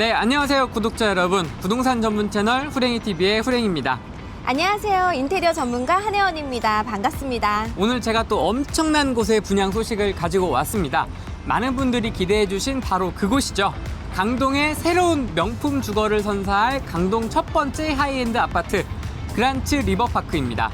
네, 안녕하세요, 구독자 여러분. 부동산 전문 채널 후랭이TV의 후랭입니다. 안녕하세요. 인테리어 전문가 한혜원입니다. 반갑습니다. 오늘 제가 또 엄청난 곳의 분양 소식을 가지고 왔습니다. 많은 분들이 기대해 주신 바로 그곳이죠. 강동의 새로운 명품 주거를 선사할 강동 첫 번째 하이엔드 아파트 그란츠 리버파크입니다.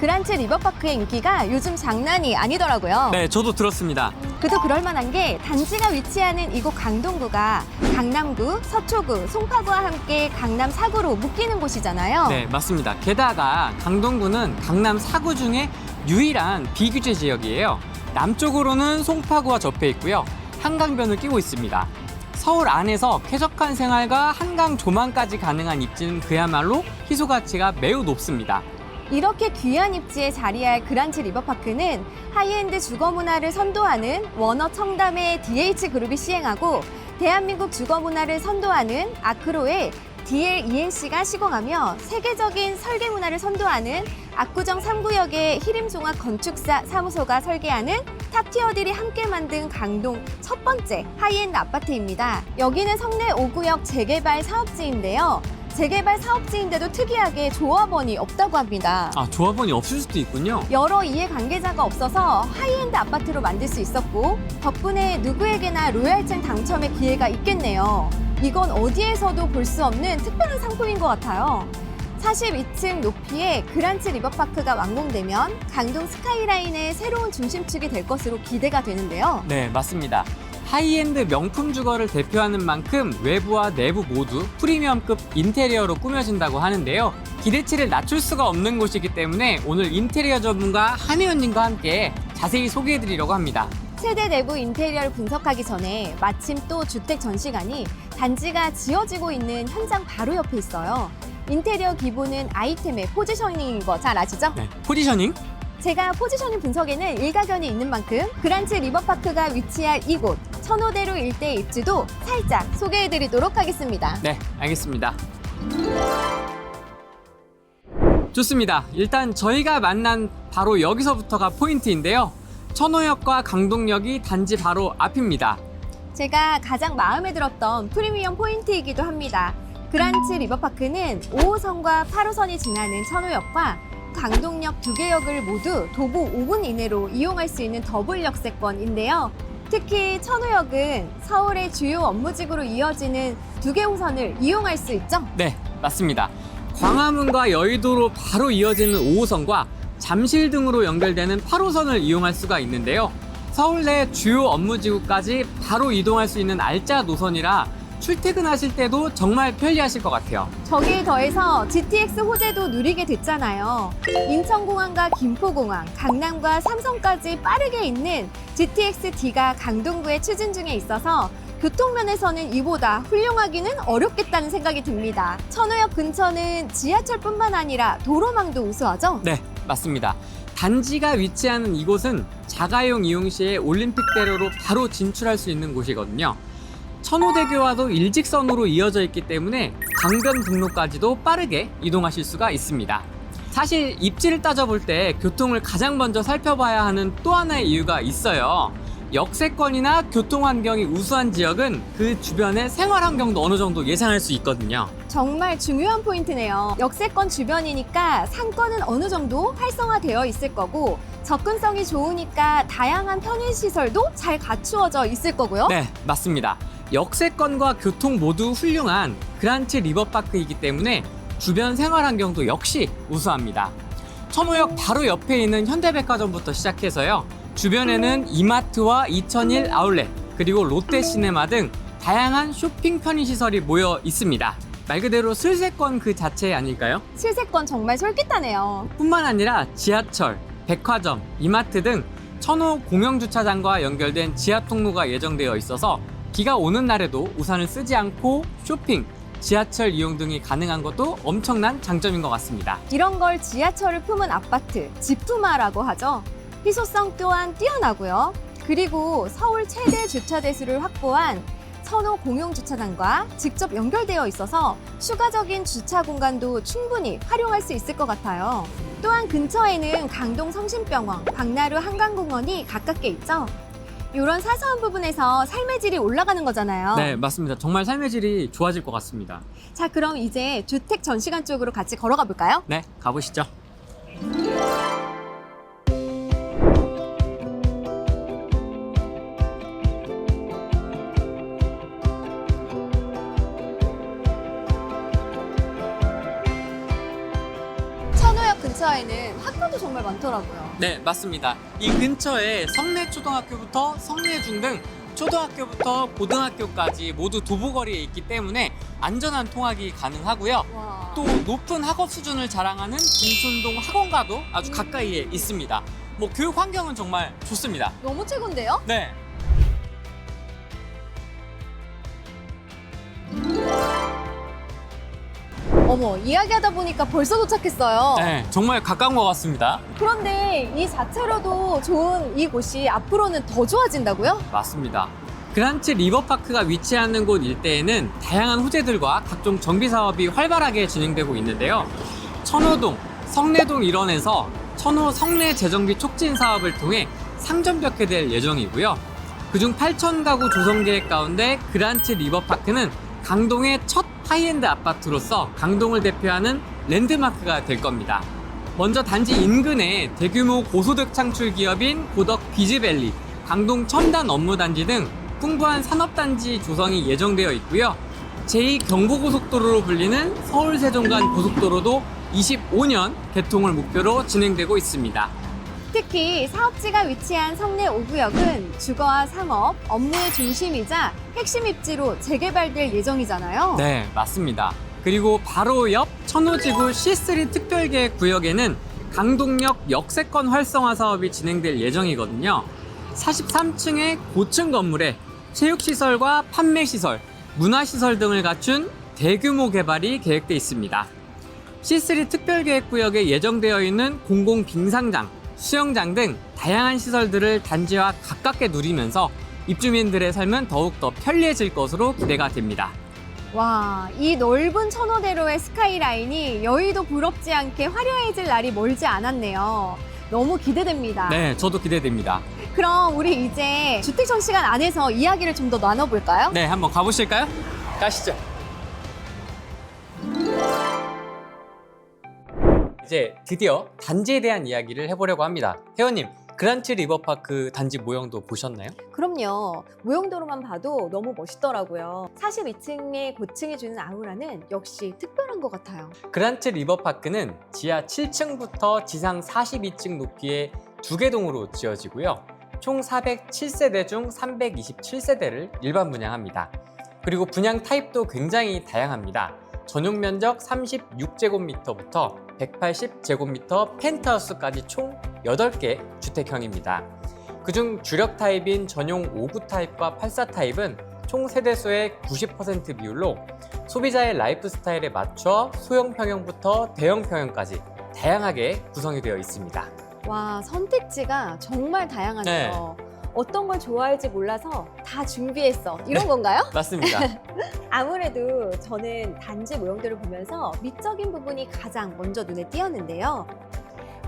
그란츠 리버파크의 인기가 요즘 장난이 아니더라고요. 네, 저도 들었습니다. 그도 그럴 만한 게 단지가 위치하는 이곳 강동구가 강남구, 서초구, 송파구와 함께 강남 4구로 묶이는 곳이잖아요. 네, 맞습니다. 게다가 강동구는 강남 4구 중에 유일한 비규제 지역이에요. 남쪽으로는 송파구와 접해 있고요. 한강변을 끼고 있습니다. 서울 안에서 쾌적한 생활과 한강 조망까지 가능한 입지는 그야말로 희소 가치가 매우 높습니다. 이렇게 귀한 입지에 자리할 그란츠 리버파크는 하이엔드 주거 문화를 선도하는 워너 청담의 DH그룹이 시행하고 대한민국 주거 문화를 선도하는 아크로의 DLENC가 시공하며 세계적인 설계 문화를 선도하는 압구정 3구역의 히림종합 건축사 사무소가 설계하는 탑티어들이 함께 만든 강동 첫 번째 하이엔드 아파트입니다. 여기는 성내 5구역 재개발 사업지인데요. 재개발 사업지인데도 특이하게 조합원이 없다고 합니다. 아, 조합원이 없을 수도 있군요. 여러 이해관계자가 없어서 하이엔드 아파트로 만들 수 있었고 덕분에 누구에게나 로얄증 당첨의 기회가 있겠네요. 이건 어디에서도 볼 수 없는 특별한 상품인 것 같아요. 42층 높이의 그란츠 리버파크가 완공되면 강동 스카이라인의 새로운 중심축이 될 것으로 기대가 되는데요. 네, 맞습니다. 하이엔드 명품 주거를 대표하는 만큼 외부와 내부 모두 프리미엄급 인테리어로 꾸며진다고 하는데요. 기대치를 낮출 수가 없는 곳이기 때문에 오늘 인테리어 전문가 한혜원님과 함께 자세히 소개해드리려고 합니다. 세대 내부 인테리어를 분석하기 전에 마침 또 주택 전시관이 단지가 지어지고 있는 현장 바로 옆에 있어요. 인테리어 기본은 아이템의 포지셔닝인 거 잘 아시죠? 네, 포지셔닝? 제가 포지셔닝 분석에는 일가견이 있는 만큼 그란츠 리버파크가 위치할 이곳 천호대로 일대 입지도 살짝 소개해드리도록 하겠습니다. 네, 알겠습니다. 좋습니다. 일단 저희가 만난 바로 여기서부터가 포인트인데요. 천호역과 강동역이 단지 바로 앞입니다. 제가 가장 마음에 들었던 프리미엄 포인트이기도 합니다. 그란츠 리버파크는 5호선과 8호선이 지나는 천호역과 강동역 두 개 역을 모두 도보 5분 이내로 이용할 수 있는 더블 역세권인데요. 특히 천호역은 서울의 주요 업무지구로 이어지는 두 개 호선을 이용할 수 있죠. 네, 맞습니다. 광화문과 여의도로 바로 이어지는 5호선과 잠실 등으로 연결되는 8호선을 이용할 수가 있는데요. 서울 내 주요 업무지구까지 바로 이동할 수 있는 알짜 노선이라 출퇴근하실 때도 정말 편리하실 것 같아요. 저기에 더해서 GTX 호재도 누리게 됐잖아요. 인천공항과 김포공항, 강남과 삼성까지 빠르게 있는 GTX D가 강동구에 추진 중에 있어서 교통면에서는 이보다 훌륭하기는 어렵겠다는 생각이 듭니다. 천호역 근처는 지하철뿐만 아니라 도로망도 우수하죠? 네, 맞습니다. 단지가 위치하는 이곳은 자가용 이용 시에 올림픽대로로 바로 진출할 수 있는 곳이거든요. 천호대교와도 일직선으로 이어져 있기 때문에 강변 등로까지도 빠르게 이동하실 수가 있습니다. 사실 입지를 따져볼 때 교통을 가장 먼저 살펴봐야 하는 또 하나의 이유가 있어요. 역세권이나 교통 환경이 우수한 지역은 그 주변의 생활 환경도 어느 정도 예상할 수 있거든요. 정말 중요한 포인트네요. 역세권 주변이니까 상권은 어느 정도 활성화되어 있을 거고 접근성이 좋으니까 다양한 편의시설도 잘 갖추어져 있을 거고요. 네, 맞습니다. 역세권과 교통 모두 훌륭한 그란츠 리버파크이기 때문에 주변 생활 환경도 역시 우수합니다. 천호역 바로 옆에 있는 현대백화점부터 시작해서요. 주변에는 이마트와 2001 아울렛, 그리고 롯데 시네마 등 다양한 쇼핑 편의시설이 모여 있습니다. 말 그대로 슬세권 그 자체 아닐까요? 실세권 정말 솔깃하네요. 뿐만 아니라 지하철, 백화점, 이마트 등 천호 공영 주차장과 연결된 지하 통로가 예정되어 있어서 비가 오는 날에도 우산을 쓰지 않고 쇼핑, 지하철 이용 등이 가능한 것도 엄청난 장점인 것 같습니다. 이런 걸 지하철을 품은 아파트, 집투마라고 하죠. 희소성 또한 뛰어나고요. 그리고 서울 최대 주차 대수를 확보한 선호 공용 주차장과 직접 연결되어 있어서 추가적인 주차 공간도 충분히 활용할 수 있을 것 같아요. 또한 근처에는 강동 성심병원, 박나루 한강공원이 가깝게 있죠. 이런 사소한 부분에서 삶의 질이 올라가는 거잖아요. 네, 맞습니다. 정말 삶의 질이 좋아질 것 같습니다. 자, 그럼 이제 주택 전시관 쪽으로 같이 걸어가 볼까요? 네, 가보시죠. 많더라고요. 네, 맞습니다. 이 근처에 성내초등학교부터 성내중 등 초등학교부터 고등학교까지 모두 도보거리에 있기 때문에 안전한 통학이 가능하고요. 와. 또 높은 학업 수준을 자랑하는 김촌동 학원과도 아주 가까이에 있습니다. 뭐 교육 환경은 정말 좋습니다. 너무 최고인데요? 네. 어머, 이야기하다 보니까 벌써 도착했어요. 네, 정말 가까운 것 같습니다. 그런데 이 자체로도 좋은 이곳이 앞으로는 더 좋아진다고요? 맞습니다. 그란츠 리버파크가 위치하는 곳 일대에는 다양한 호재들과 각종 정비 사업이 활발하게 진행되고 있는데요. 천호동, 성내동 일원에서 천호 성내 재정비 촉진 사업을 통해 상점벽해 될 예정이고요. 그중 8천 가구 조성 계획 가운데 그란츠 리버파크는 강동의 첫 하이엔드 아파트로서 강동을 대표하는 랜드마크가 될 겁니다. 먼저 단지 인근에 대규모 고소득 창출 기업인 고덕 비즈밸리, 강동 첨단 업무단지 등 풍부한 산업단지 조성이 예정되어 있고요. 제2경부고속도로로 불리는 서울 세종간 고속도로도 25년 개통을 목표로 진행되고 있습니다. 특히 사업지가 위치한 성내 5구역은 주거와 상업, 업무의 중심이자 핵심 입지로 재개발될 예정이잖아요. 네, 맞습니다. 그리고 바로 옆 천호지구 C3 특별계획 구역에는 강동역 역세권 활성화 사업이 진행될 예정이거든요. 43층의 고층 건물에 체육시설과 판매시설, 문화시설 등을 갖춘 대규모 개발이 계획돼 있습니다. C3 특별계획구역에 예정되어 있는 공공 빙상장, 수영장 등 다양한 시설들을 단지와 가깝게 누리면서 입주민들의 삶은 더욱더 편리해질 것으로 기대가 됩니다. 와, 이 넓은 천호대로의 스카이라인이 여의도 부럽지 않게 화려해질 날이 멀지 않았네요. 너무 기대됩니다. 네, 저도 기대됩니다. 그럼 우리 이제 주택 전시관 안에서 이야기를 좀 더 나눠볼까요? 네, 한번 가보실까요? 가시죠. 이제 드디어 단지에 대한 이야기를 해보려고 합니다. 회원님, 그란트 리버파크 단지 모형도 보셨나요? 그럼요. 무용도로만 봐도 너무 멋있더라고요. 42층의 고층이 주는 아우라는 역시 특별한 것 같아요. 그란트 리버파크는 지하 7층부터 지상 42층 높이의 두 개 동으로 지어지고요. 총 407세대 중 327세대를 일반 분양합니다. 그리고 분양 타입도 굉장히 다양합니다. 전용 면적 36제곱미터부터 180제곱미터 펜트하우스까지 총 8개 주택형입니다. 그중 주력 타입인 전용 5구 타입과 84 타입은 총 세대수의 90% 비율로 소비자의 라이프 스타일에 맞춰 소형 평형부터 대형 평형까지 다양하게 구성이 되어 있습니다. 와, 선택지가 정말 다양하네요. 어떤 걸 좋아할지 몰라서 다 준비했어. 이런 건가요? 맞습니다. 아무래도 저는 단지 모형들을 보면서 미적인 부분이 가장 먼저 눈에 띄었는데요.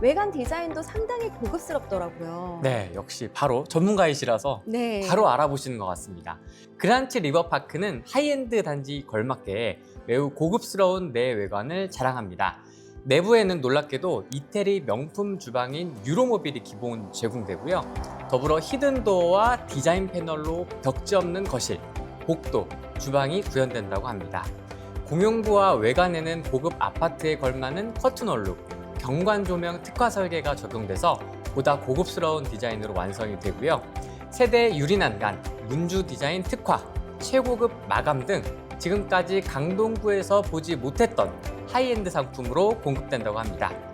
외관 디자인도 상당히 고급스럽더라고요. 네, 역시 바로 전문가이시라서 네. 바로 알아보시는 것 같습니다. 그란트 리버파크는 하이엔드 단지 걸맞게 매우 고급스러운 내외관을 자랑합니다. 내부에는 놀랍게도 이태리 명품 주방인 유로모빌이 기본 제공되고요. 더불어 히든도어와 디자인 패널로 벽지 없는 거실, 복도, 주방이 구현된다고 합니다. 공용부와 외관에는 고급 아파트에 걸맞는 커튼홀로 경관 조명 특화 설계가 적용돼서 보다 고급스러운 디자인으로 완성이 되고요. 세대 유리난간, 문주 디자인 특화, 최고급 마감 등 지금까지 강동구에서 보지 못했던 하이엔드 상품으로 공급된다고 합니다.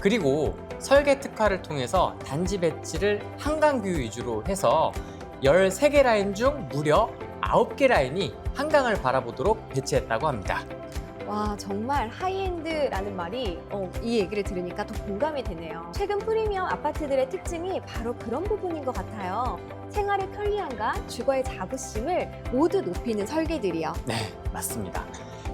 그리고 설계 특화를 통해서 단지 배치를 한강 뷰 위주로 해서 13개 라인 중 무려 9개 라인이 한강을 바라보도록 배치했다고 합니다. 와, 정말 하이엔드라는 말이 어, 이 얘기를 들으니까 더 공감이 되네요. 최근 프리미엄 아파트들의 특징이 바로 그런 부분인 것 같아요. 생활의 편리함과 주거의 자부심을 모두 높이는 설계들이요. 네, 맞습니다.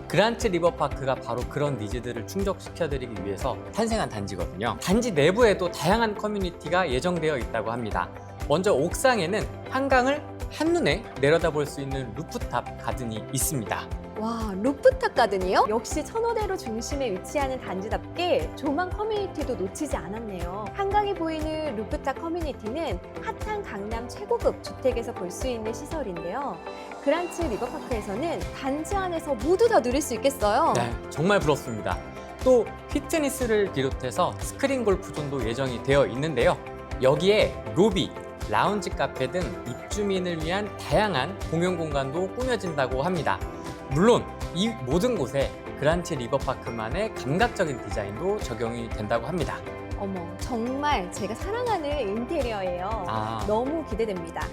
그란트 리버파크가 바로 그런 니즈들을 충족시켜드리기 위해서 탄생한 단지거든요. 단지 내부에도 다양한 커뮤니티가 예정되어 있다고 합니다. 먼저 옥상에는 한강을 한눈에 내려다볼 수 있는 루프탑 가든이 있습니다. 와, 루프탑 가든이요? 역시 천호대로 중심에 위치하는 단지답게 조망 커뮤니티도 놓치지 않았네요. 한강이 보이는 루프탑 커뮤니티는 핫한 강남 최고급 주택에서 볼 수 있는 시설인데요. 그란츠 리버파크에서는 단지 안에서 모두 다 누릴 수 있겠어요. 네, 정말 부럽습니다. 또 피트니스를 비롯해서 스크린 골프존도 예정이 되어 있는데요. 여기에 로비, 라운지 카페 등 입주민을 위한 다양한 공용 공간도 꾸며진다고 합니다. 물론 이 모든 곳에 그란치 리버파크만의 감각적인 디자인도 적용이 된다고 합니다. 어머, 정말 제가 사랑하는 인테리어예요. 아, 너무 기대됩니다.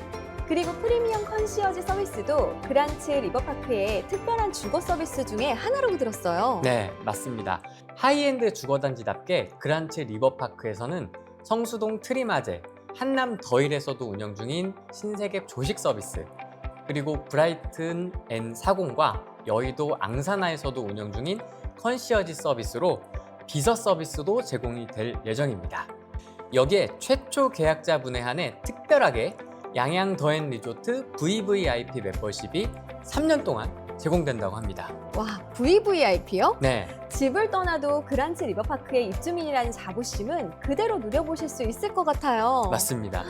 그리고 프리미엄 컨시어지 서비스도 그란츠 리버파크의 특별한 주거 서비스 중에 하나라고 들었어요. 네, 맞습니다. 하이엔드 주거단지답게 그란치 리버파크에서는 성수동 트리마제, 한남 더일에서도 운영 중인 신세계 조식 서비스, 그리고 브라이튼 앤 사공과 여의도 앙사나에서도 운영 중인 컨시어지 서비스로 비서 서비스도 제공이 될 예정입니다. 여기에 최초 계약자분에 한해 특별하게 양양 더앤 리조트 VVIP 멤버십이 3년 동안 제공된다고 합니다. 와, VVIP요? 네, 집을 떠나도 그란츠 리버파크의 입주민이라는 자부심은 그대로 누려보실 수 있을 것 같아요. 맞습니다.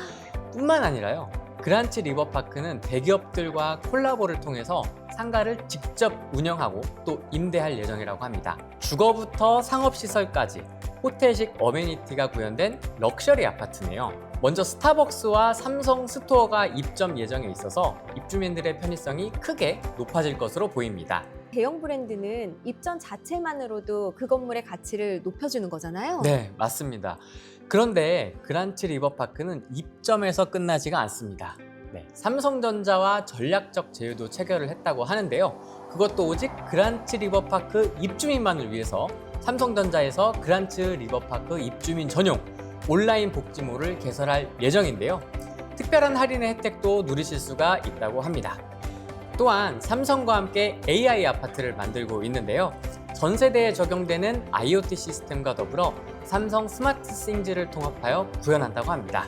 뿐만 아니라요. 그란치 리버파크는 대기업들과 콜라보를 통해서 상가를 직접 운영하고 또 임대할 예정이라고 합니다. 주거부터 상업시설까지 호텔식 어메니티가 구현된 럭셔리 아파트네요. 먼저 스타벅스와 삼성 스토어가 입점 예정에 있어서 입주민들의 편의성이 크게 높아질 것으로 보입니다. 대형 브랜드는 입점 자체만으로도 그 건물의 가치를 높여주는 거잖아요. 네, 맞습니다. 그런데 그란치 리버파크는 입점에서 끝나지가 않습니다. 네, 삼성전자와 전략적 제휴도 체결을 했다고 하는데요. 그것도 오직 그란치 리버파크 입주민만을 위해서 삼성전자에서 그란치 리버파크 입주민 전용 온라인 복지몰을 개설할 예정인데요. 특별한 할인의 혜택도 누리실 수가 있다고 합니다. 또한 삼성과 함께 AI 아파트를 만들고 있는데요. 전 세대에 적용되는 IoT 시스템과 더불어 삼성 스마트 싱즈를 통합하여 구현한다고 합니다.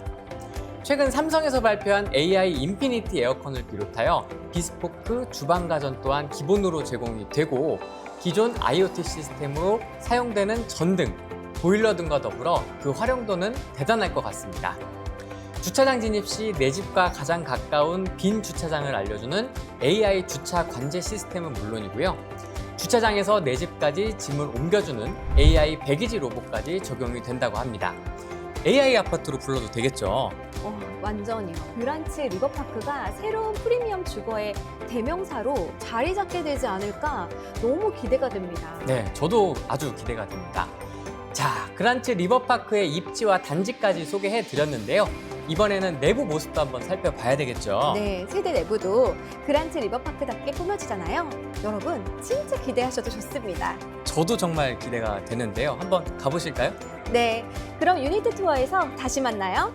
최근 삼성에서 발표한 AI 인피니티 에어컨을 비롯하여 비스포크 주방 가전 또한 기본으로 제공이 되고 기존 IoT 시스템으로 사용되는 전등, 보일러 등과 더불어 그 활용도는 대단할 것 같습니다. 주차장 진입 시 내 집과 가장 가까운 빈 주차장을 알려주는 AI 주차 관제 시스템은 물론이고요. 주차장에서 내 집까지 짐을 옮겨주는 AI 배기지 로봇까지 적용이 된다고 합니다. AI 아파트로 불러도 되겠죠. 어, 완전히요. 그란츠 리버파크가 새로운 프리미엄 주거의 대명사로 자리 잡게 되지 않을까 너무 기대가 됩니다. 네, 저도 아주 기대가 됩니다. 자, 그란츠 리버파크의 입지와 단지까지 소개해 드렸는데요. 이번에는 내부 모습도 한번 살펴봐야 되겠죠. 네, 세대 내부도 그란츠 리버파크답게 꾸며지잖아요. 여러분, 진짜 기대하셔도 좋습니다. 저도 정말 기대가 되는데요. 한번 가보실까요? 네, 그럼 유니트 투어에서 다시 만나요.